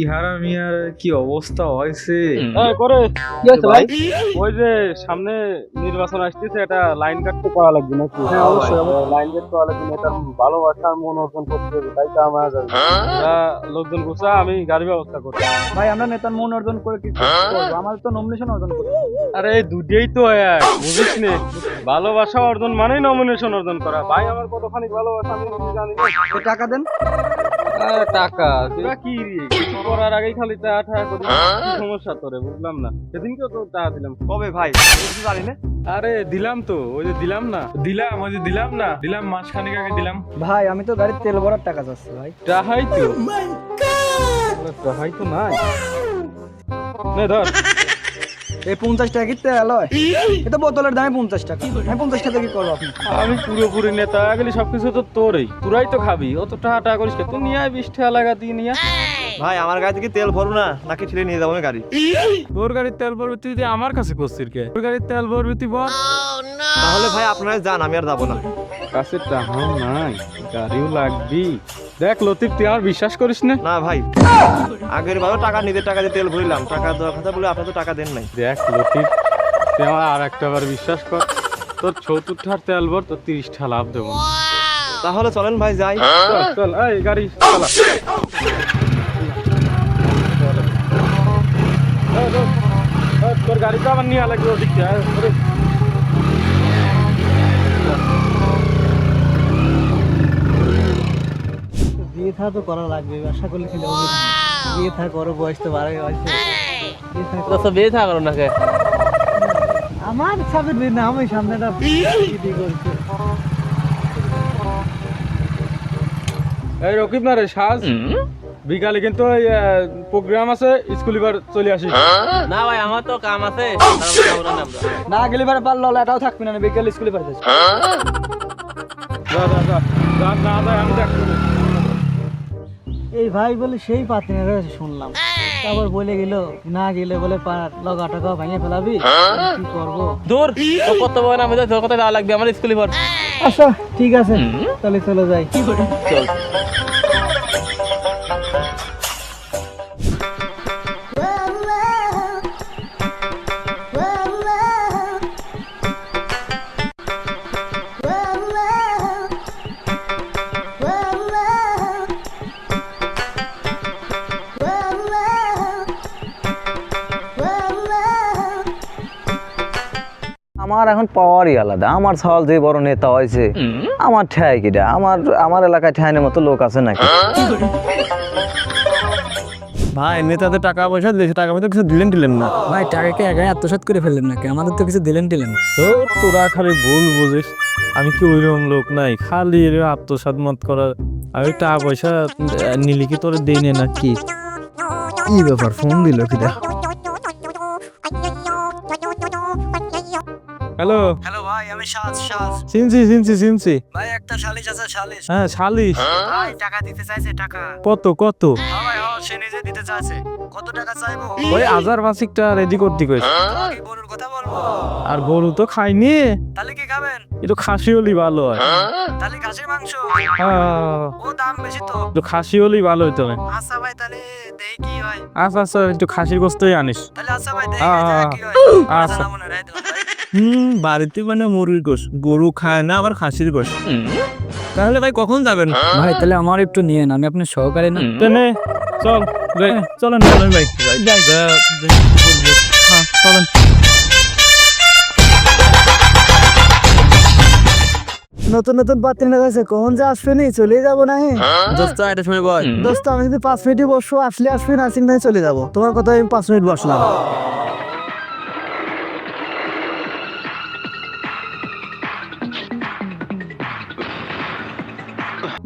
ইহারা মিয়ার কি অবস্থা হয়েছে? এই করে। কি হয়েছে ভাই? ওই যে সামনে নির্বাচন আসতেছে এটা লাইন কাটতে করা লাগবে নাকি? হ্যাঁ, অবশ্যই, লাইন কাটতে করা লাগবে এটা ভালোবাসার মন অর্জন করতে হবে তাই তো আমার যাবে লোকজন গুছা আমি গাড়ি ব্যবস্থা করছি। ভাই আমরা নেতার মন অর্জন করে কি করব আমাদের তো নমিনেশন অর্জন করব আরে দুটেই তো এক বুঝিস নে। ভালোবাসা অর্জন মানেই নমিনেশন অর্জন করা। ভাই আমার কতখানি ভালোবাসা আমি জানি টাকা দেন। টাকা তোরা কি কিছু করার আগেই খালি টাকা টাকা করি সমস্যা তোরে বুঝলাম না। সেদিনকেও তো টাকা দিলাম। কবে ভাই? কিছু জানি না? আরে দিলাম তো ওই যে দিলাম না। দিলাম ওই যে দিলাম না। দিলাম মাসখানেক আগে দিলাম। ভাই আমি তো গাড়ির তেল ভরার টাকা চাচ্ছি ভাই। টাহাই তো। টাহাই তো নাই। নে ধর। এই পঞ্চাশ টাকা কিনতে এলো? এটা বোতলের দামে পঞ্চাশ টাকা। আমি পঞ্চাশ টাকা কি করব আপনি আমি পুরোপুরি নেতা গেলি সবকিছু তো তোরই। তোরাই তো খাবি অত টাকা টাকা করিস? তুই নিয়ে আয় বিশ টাকা লাগা দিয়ে নিয়ে ভাই আমার গাড়ি থেকে তেল ভরবো না? নাকি ঠেলে নিয়ে যাব আমি গাড়ি? তোর গাড়ির তেল ভরবি তুই দিয়ে আমার কাছে করছিস কে? তোর গাড়ির তেল ভরবি তুই বল। তাহলে ভাই আপনারা যান আমি আর যাব না। কাছে টাকাও নাই গাড়িও লাগবি দেখ লতিফ তুই আমার বিশ্বাস করিস না। না ভাই আগের বারও টাকা নিজের টাকা দিয়ে তেল ভরিলাম টাকা দেওয়ার কথা বলে আপনার তো টাকা দেন নাই। দেখ লতিফ তুই আমার আর একটা বার বিশ্বাস কর তোর চৌতুর্থার তেল ভর তোর তিরিশটা লাভ দেবো। তাহলে চলেন ভাই যাই। চল এই গাড়ি চালা। এই, এই, তোর গাড়ি তো আমার নিয়ে লাগবে ওদিকে আয়, ওরে। বিয়ে থা তো করা লাগবে ব্যবসা করলে ছিল বিয়ে থা করো বয়স তো বাড়াই হয়েছে। তো বিয়ে থাকা করো নাকি? আমার সামনে বিয়ে না আমি সামনেটা বিয়ে করছি। এই রকিব না রে সাজ। বিকালে কিন্তু ওই প্রোগ্রাম আছে স্কুল এবার চলে আসি। না ভাই আমার তো কাম আছে। না আমরা। না গেলে পরে পারল এটাও থাকবি না বিকেল স্কুলে পাঠাচ্ছি যা যা যা। যা না যা আমি দেখব না। এই ভাই বলে সেই পাতিনের শুনলাম। তারপর বলে গেল না গেলে বলে পা- লগা টাকা ভেঙে ফেলাবি। কি করব? দূর কত বড় আমি তোর কথা যাওয়া লাগবে আমার স্কুলে পর আচ্ছা ঠিক আছে। তাহলে চলে যাই। কি চল। আমার এখন পাওয়ারই আলাদা। আমার সওয়াল যে বড় নেতা হয়েছে আমার ঠেয় কিটা আমার আমার এলাকায় ঠেয়ানের মতো লোক আছে নাকি? ভাই নেতাদের টাকা পয়সা দিয়েছে টাকা পয়সা কিছু দিলেন দিলেন না। ভাই টাকাকে একাই আত্মসাৎ করে ফেললেন নাকি? আমাদের তো কিছু দিলেন দিলেন তো তোরা খালি ভুল বুঝিস। আমি কি ওইরকম লোক নাই? খালি এর আত্মসাৎ মত করা আমি টাকা পয়সা নিলি কি তোর দেই নে নাকি? কি ব্যাপার? ফোন দিল কিটা হ্যালো হ্যালো ভাই আমি সাজ সাজ। চিনছি চিনছি চিনছি ভাই একটা শালিশ আছে শালিশ। হ্যাঁ শালিশ। ভাই টাকা দিতে চাইছে টাকা। কত কত? হ্যাঁ ভাই হ্যাঁ সে নিজে দিতে চাইছে। কত টাকা চাইব? ওই হাজার পাঁচিকটা রেডি করতে কইস কি গরুর কথা বলব? আর গরু তো খাইনি তাহলে কি খাবেন? একটু খাসি হলি ভালো হয়। তাহলে খাসির মাংস? হ্যাঁ, ও দাম বেশি তো। একটু খাসি হলি ভালো হইতো। না আচ্ছা ভাই তাহলে দেই কি হয়? আচ্ছা আচ্ছা একটু খাসির গোস্তই আনিস। তাহলে আচ্ছা ভাই দেই হ্যাঁ, কি হয়? আচ্ছা। জানাব না, রায় দিলাম ভাই। হুম বাড়িতে মানে মুরগির গোস গরু খায় না আবার খাসির গোস তাহলে ভাই কখন যাবেন? ভাই তাহলে আমার একটু নিয়ে আমি আপনার সহকারী না? তেনে চল চলেন চলেন ভাই। হ্যাঁ চলেন। নতুন নতুন পাত্রী না আছে কখন যে আসবে নি? চলে যাব না হে। দোস্ত এটা শুনে বল। দোস্ত আমি যদি পাঁচ মিনিটে বসবো আসলে আসবে না নাই চলে যাব। তোমার কথা আমি পাঁচ মিনিট বসলাম।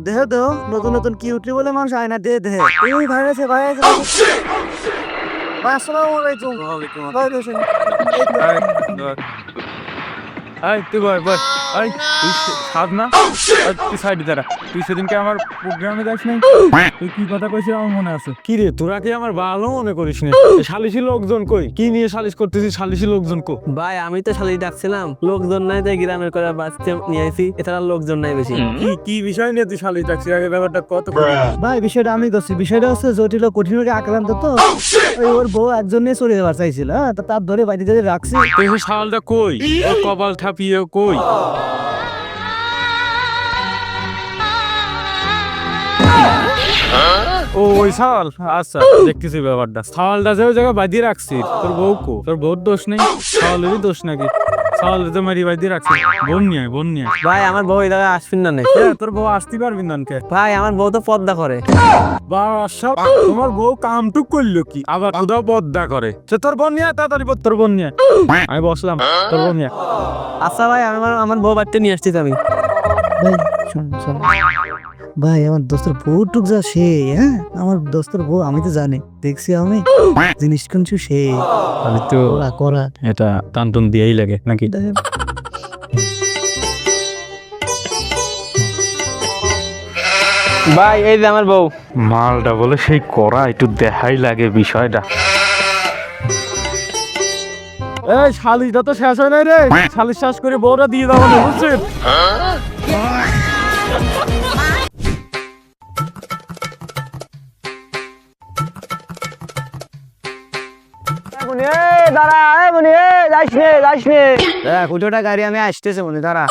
দেহ দেহ নতুন নতুন কি উঠলি বলে মানুষ আয় না দে দেহ। এই ভাই আছে ভাই আছে ভাই আসসালামু আলাইকুম। ভাই এই তো। আয় তুই ভাই। বয় এই তুই সাদ না? তুই সাইডে দাঁড়া। তুই সেদিনকে আমার প্রোগ্রামে যাস নাই? তুই কি কথা কইছিস আমার মনে আছে? কি রে তোরা কি আমার ভালো মনে করিস না? সালিশি লোকজন কই? কি নিয়ে সালিশ করতেছিস সালিশি লোকজন কো? ভাই আমি তো শালি ডাকছিলাম। লোকজন নাই তাই গ্রামের করে বাঁচতে নিয়ে এছাড়া লোকজন নাই বেশি। কি কি বিষয় নিয়ে তুই সালিশ ডাকছিস? আগে ব্যাপারটা কত ভাই বিষয়টা আমি করছি। বিষয়টা হচ্ছে জটিল কঠিন আক্রান্ত তো। ওই ওর বউ একজন নিয়ে চলে যাবার চাইছিল হ্যাঁ তার ধরে বাড়িতে রাখছি তুই সালটা কই? ও কপাল ঠাপিয়ে কই? ও ওই সাল আচ্ছা দেখতেছি ব্যাপারটা। সালটা যে ওই জায়গায় বাঁধিয়ে রাখছি তোর বউ কো? তোর বউর দোষ নেই? সালেরই দোষ নাকি? সাল যে মারি বাঁধিয়ে রাখছি বোন নিয়ে বোন নিয়ে ভাই আমার বউ এই জায়গায় আসবেন না নেই তোর বউ আসতে পারবি না কে ভাই আমার বউ তো পদ্মা করে। বা সব তোমার বউ কামটুক করল কি? আবার খুদা বদ্দা করে। সে তোর বোন নিয়ে তাড়াতাড়ি তোর বোন নিয়ে আমি বসলাম তোর বোন নিয়ে আচ্ছা ভাই আমার আমার বউ বাড়িতে নিয়ে আসছি আমি। ভাই শোন শোন ভাই আমার দোস্তের বউ টুক যা সে হ্যাঁ? আমার দোস্তের বউ আমি তো জানি। দেখছি আমি জিনিস কিন্তু সে। আমি তো করা করা। এটা টানটুন দিয়েই লাগে নাকি? ভাই এই যে আমার বউ। মালটা বলে সেই করা একটু দেখাই লাগে বিষয়টা। এই শালিশটা তো শেষ হয় নাই রে। শালিশ শেষ করে বউটা দিয়ে দাও না বুঝছেন দাঁড়া এ মনি এ যাইস নে যাইস নে। দেখ উঠোটা গাড়ি আমি আসতেছে মনি দাঁড়া।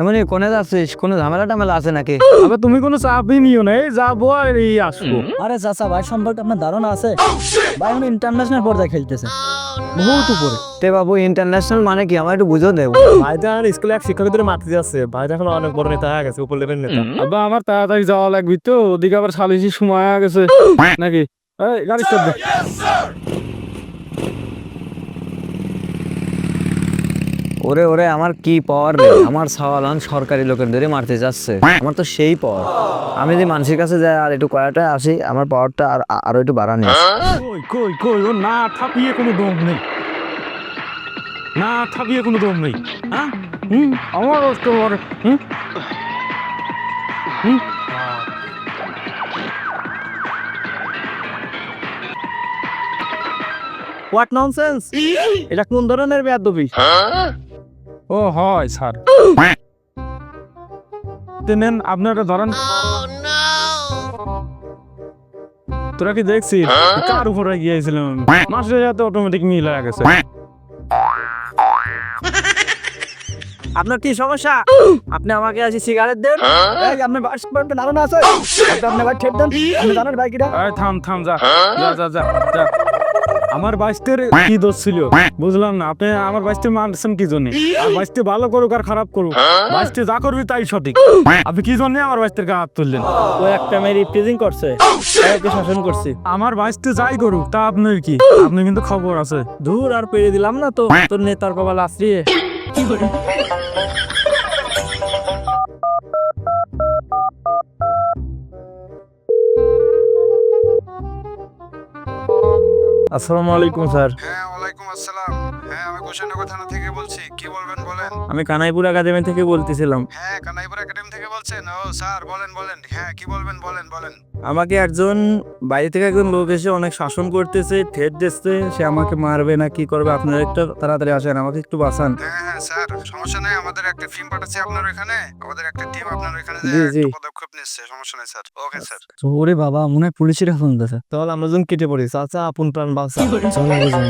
এমনি কোনে যাচ্ছিস? কোনো ঝামেলা টামেলা আছে নাকি? আবে তুমি কোনো চাপই নিও না এই যাব আর এই আসব। আরে চাচা ভাই সম্পর্কে আপনার ধারণা আছে? ভাই উনি ইন্টারন্যাশনাল পর্যায়ে খেলতেছে। বহুত উপরে। তে বাবু ইন্টারন্যাশনাল মানে কি? আমার একটু বুঝো দেব ভাইটা আর স্কুলে এক শিক্ষকদের মারতে যাচ্ছে। ভাইটা এখন অনেক বড় নেতা হয়ে গেছে উপর লেভেল নেতা। আব্বা আমার তাড়াতাড়ি যাওয়া লাগবে তো। ওদিকে আবার সালিশি সময় হয়ে গেছে। নাকি? এই গাড়ি স্টার্ট ওরে ওরে আমার কি পাওয়ার রে? আমার সাওয়ালান সরকারি লোকের ধরে মারতে যাচ্ছে। আমার তো সেই পাওয়ার আমি যদি মানুষের কাছে যাই আর একটু কয়াটা আসি আমার পাওয়ারটা আর আরও একটু বাড়ানি। কই কই কই ও না থাপিয়ে কোনো দম নেই। না থাপিয়ে কোনো দম নেই। হ্যাঁ? হুম? আমার করে হুম? হুম? হোয়াট ননসেন্স এটা কোন ধরনের বেয়াদবি? ও হয় স্যার। নেন আপনারা ধরেন। তোরা কি দেখছিস? কার উপরে গিয়েছিলাম মাসের সাথে অটোমেটিক মিল হয়ে গেছে। আপনার কি সমস্যা? আপনি আমাকে আছি সিগারেট দেন? এই আপনার বাস পর্যন্ত ধারণা আছে? আপনি আপনার ভাই ঠেট দেন। আপনি জানেন ভাই কিটা? এই থাম থাম যা। যা যা যা যা। আমার বাইশের কি দোষ ছিল? বুঝলাম না। আপনি আমার বাইশটে মানছেন কি জন্য? বাইশটি ভালো করুক আর খারাপ করুক। বাইশটি যা করবি তাই সঠিক। আপনি কি জন্য আমার বাইশটের গা হাত তুললেন? ও একটা মেয়ে রিপ্রেজেন্ট করছে। ওকে শাসন করছে। আমার বাইশটি যাই করুক তা আপনার কি? আপনি কিন্তু খবর আছে। দূর আর পেরে দিলাম না তো। তোর নেতার কপাল আশ্রিয়ে আসসালামু আলাইকুম স্যার। হ্যাঁ ওয়ালাইকুম আসসালাম। হ্যাঁ আমি কুশনগর থানা থেকে বলছি। কি বলবেন বলেন? আমি কানাইপুর একাডেমি থেকে বলতেছিলাম। হ্যাঁ কানাইপুর একাডেমি বলছেন? ও স্যার বলেন বলেন। হ্যাঁ কি বলবেন? বলেন বলেন। আমাকে একজন বাইরে থেকে একজন লোক এসে অনেক শাসন করতেছে ঠেট দিচ্ছে সে আমাকে মারবে না কি করবে? আপনারা একটু তাড়াতাড়ি আসেন আমাকে একটু বাঁচান। হ্যাঁ হ্যাঁ স্যার সমস্যা নেই আমাদের একটা টিম পাঠাচ্ছি আপনার ওখানে। আমাদের একটা টিম আপনার জি, জি। পদক্ষেপ নিচ্ছে সমস্যা নেই স্যার। Okay sir. ওরে বাবা মনে হয় পুলিশের ফোন দিতেছে তাহলে আমরা যখন কেটে পড়ি চাচা আপন প্রাণ বাঁচা চলো বুঝলাম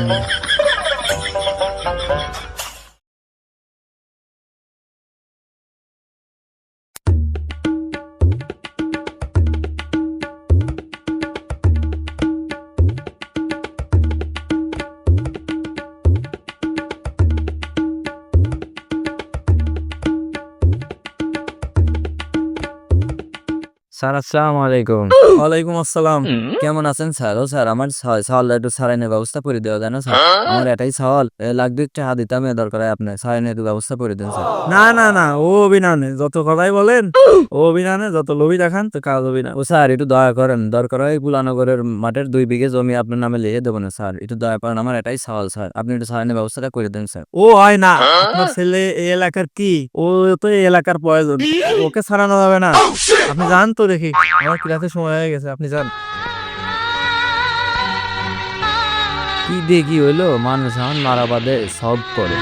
স্যার আসসালামু আলাইকুম। ওয়ালাইকুম আসসালাম। কেমন আছেন স্যার? ও স্যার আমার সওয়াল একটু সারাইনের ব্যবস্থা করে দেওয়া যায় না স্যার আমার এটাই সওয়াল। লাগবে একটু হাত দিতাম দরকার হয় সারাইনের ব্যবস্থা করে দেন স্যার। না না না ও অভিনানে যত কথাই বলেন ও অভিনানে যত লোভি দেখান তো কাজ ও স্যার একটু দয়া করেন দরকার হয় পুলানগরের মাঠের দুই বিঘে জমি আপনার নামে লিখে দেবো না স্যার। একটু দয়া করেন আমার এটাই সওয়াল স্যার। আপনি একটু সারাইনের ব্যবস্থাটা করে দেন স্যার। ও হয় না আপনার ছেলে এই এলাকার কি? ও তো এই এলাকার প্রয়োজন ওকে ছাড়ানো যাবে না। আপনি যান তো দেখি। আমার ক্লাসে সময় হয়ে গেছে, আপনি যান। কি দেখি হইল? মানুষ এখন মারাবাদে সব করে।